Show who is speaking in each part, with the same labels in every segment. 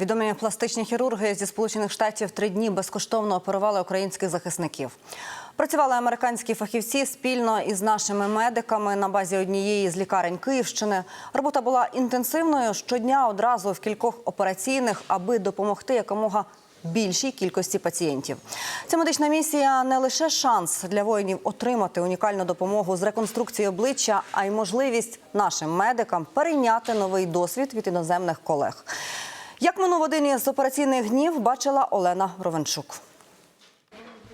Speaker 1: Відомі пластичні хірурги зі сполучених штатів три дні безкоштовно оперували українських захисників. Працювали американські фахівці спільно із нашими медиками на базі однієї з лікарень Київщини. Робота була інтенсивною щодня одразу в кількох операційних, аби допомогти якомога більшій кількості пацієнтів. Ця медична місія не лише шанс для воїнів отримати унікальну допомогу з реконструкції обличчя, а й можливість нашим медикам перейняти новий досвід від іноземних колег. Як минув один із операційних днів, бачила Олена Ровенчук.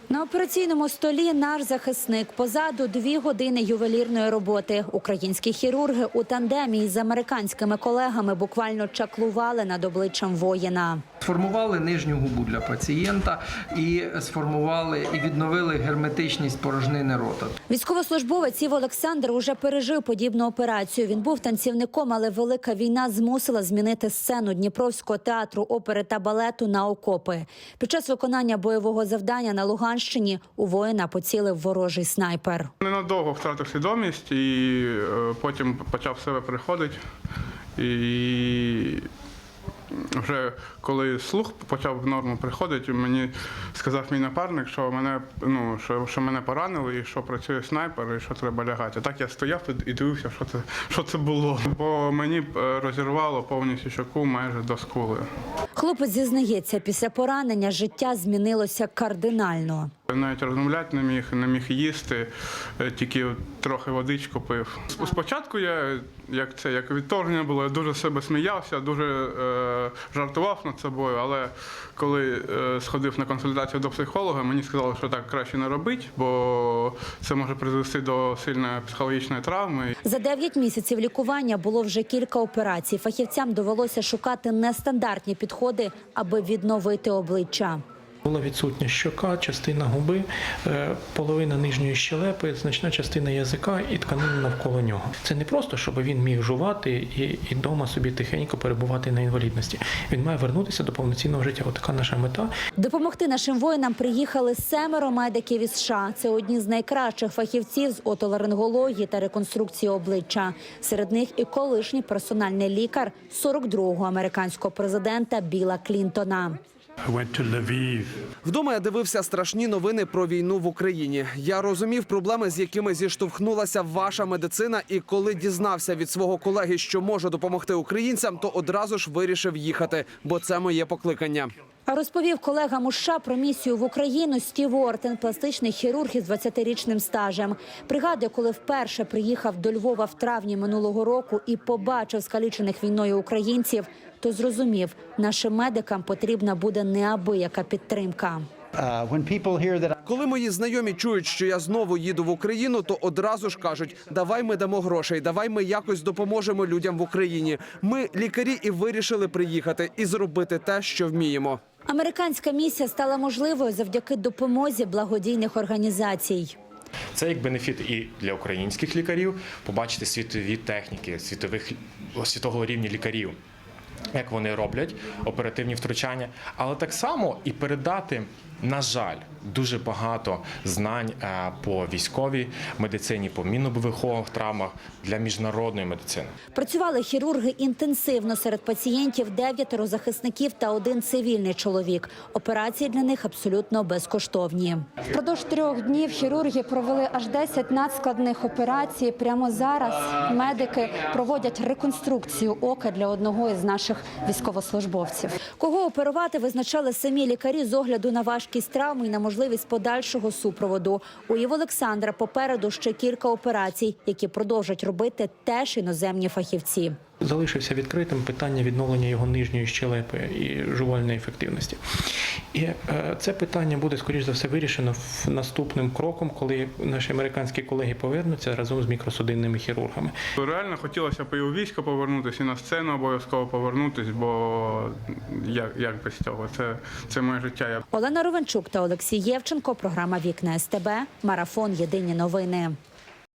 Speaker 2: На операційному столі наш захисник позаду дві години ювелірної роботи. Українські хірурги у тандемі із американськими колегами буквально чаклували над обличчям воїна.
Speaker 3: Сформували нижню губу для пацієнта і сформували і відновили герметичність порожнини рота.
Speaker 2: Військовослужбовець Ів Олександр уже пережив подібну операцію. Він був танцівником, але велика війна змусила змінити сцену Дніпровського театру опери та балету на окопи. Під час виконання бойового завдання на Луганщині у воїна поцілив ворожий снайпер.
Speaker 4: Ненадовго втратив свідомість і е, потім почав себе приходити. І вже коли слух почав в норму приходити, мені сказав мій напарник, що мене, ну, що, що мене поранили і що працює снайпер, і що треба лягати. Так я стояв тут і дивився, що це, що це було. Бо мені е, розірвало повністю щоку майже до скули.
Speaker 2: Хлопець зізнається, після поранення життя змінилося кардинально.
Speaker 4: Навіть розмовляти не міг, не міг їсти, е, тільки трохи водичку пив. Спочатку я, як це, як відторгнення було, я дуже себе сміявся, дуже е, жартував над собою, але коли е, сходив на консультацію до психолога, мені сказали, що так краще не робити, бо це може призвести до сильної психологічної травми.
Speaker 2: За 9 місяців лікування було вже кілька операцій. Фахівцям довелося шукати нестандартні підходи, аби відновити обличчя.
Speaker 5: Була відсутня щока, частина губи, е, половина нижньої щелепи, значна частина язика і тканини навколо нього. Це не просто, щоб він міг жувати і, і вдома собі тихенько перебувати на інвалідності. Він має вернутися до повноцінного життя. Отака наша мета.
Speaker 2: Допомогти нашим воїнам приїхали семеро медиків із США. Це одні з найкращих фахівців з отоларингології та реконструкції обличчя. Серед них і колишній персональний лікар 42-го американського президента Біла Клінтона.
Speaker 6: Вдома я дивився страшні новини про війну в Україні. Я розумів проблеми, з якими зіштовхнулася ваша медицина. І коли дізнався від свого колеги, що може допомогти українцям, то одразу ж вирішив їхати, бо це моє покликання.
Speaker 2: Розповів колегам у про місію в Україну Стів Ортен, пластичний хірург із 20-річним стажем. Пригадує, коли вперше приїхав до Львова в травні минулого року і побачив скалічених війною українців, то зрозумів, нашим медикам потрібна буде неабияка підтримка.
Speaker 7: Uh, when people hear that
Speaker 6: Коли мої знайомі чують, що я знову їду в Україну, то одразу ж кажуть: давай ми дамо грошей, давай ми якось допоможемо людям в Україні. Ми лікарі і вирішили приїхати і зробити те, що вміємо.
Speaker 2: Американська місія стала можливою завдяки допомозі благодійних організацій.
Speaker 8: Це як бенефіт і для українських лікарів побачити світові техніки, світових світового рівня лікарів, як вони роблять оперативні втручання, але так само і передати, на жаль, дуже багато знань е, по військовій медицині, по мінно-бойових травмах для міжнародної медицини.
Speaker 2: Працювали хірурги інтенсивно серед пацієнтів дев'ятеро захисників та один цивільний чоловік. Операції для них абсолютно безкоштовні.
Speaker 9: Впродовж трьох днів хірурги провели аж 10 надскладних операцій. Прямо зараз медики проводять реконструкцію ока для одного із наших військовослужбовців.
Speaker 2: Кого оперувати визначали самі лікарі з огляду на важкість травми і на можливість подальшого супроводу. У Єв Олександра попереду ще кілька операцій, які продовжать робити теж іноземні фахівці.
Speaker 5: Залишився відкритим питання відновлення його нижньої щелепи і жувальної ефективності. І е, це питання буде скоріш за все вирішено в наступним кроком, коли наші американські колеги повернуться разом з мікросудинними хірургами.
Speaker 4: Реально хотілося б і у військо повернутися, і на сцену обов'язково повернутися, бо як, як без цього? Це, це моє життя. Я
Speaker 2: Олена Ровенчук та Олексій Євченко. Програма Вікна СТБ. Марафон. Єдині новини.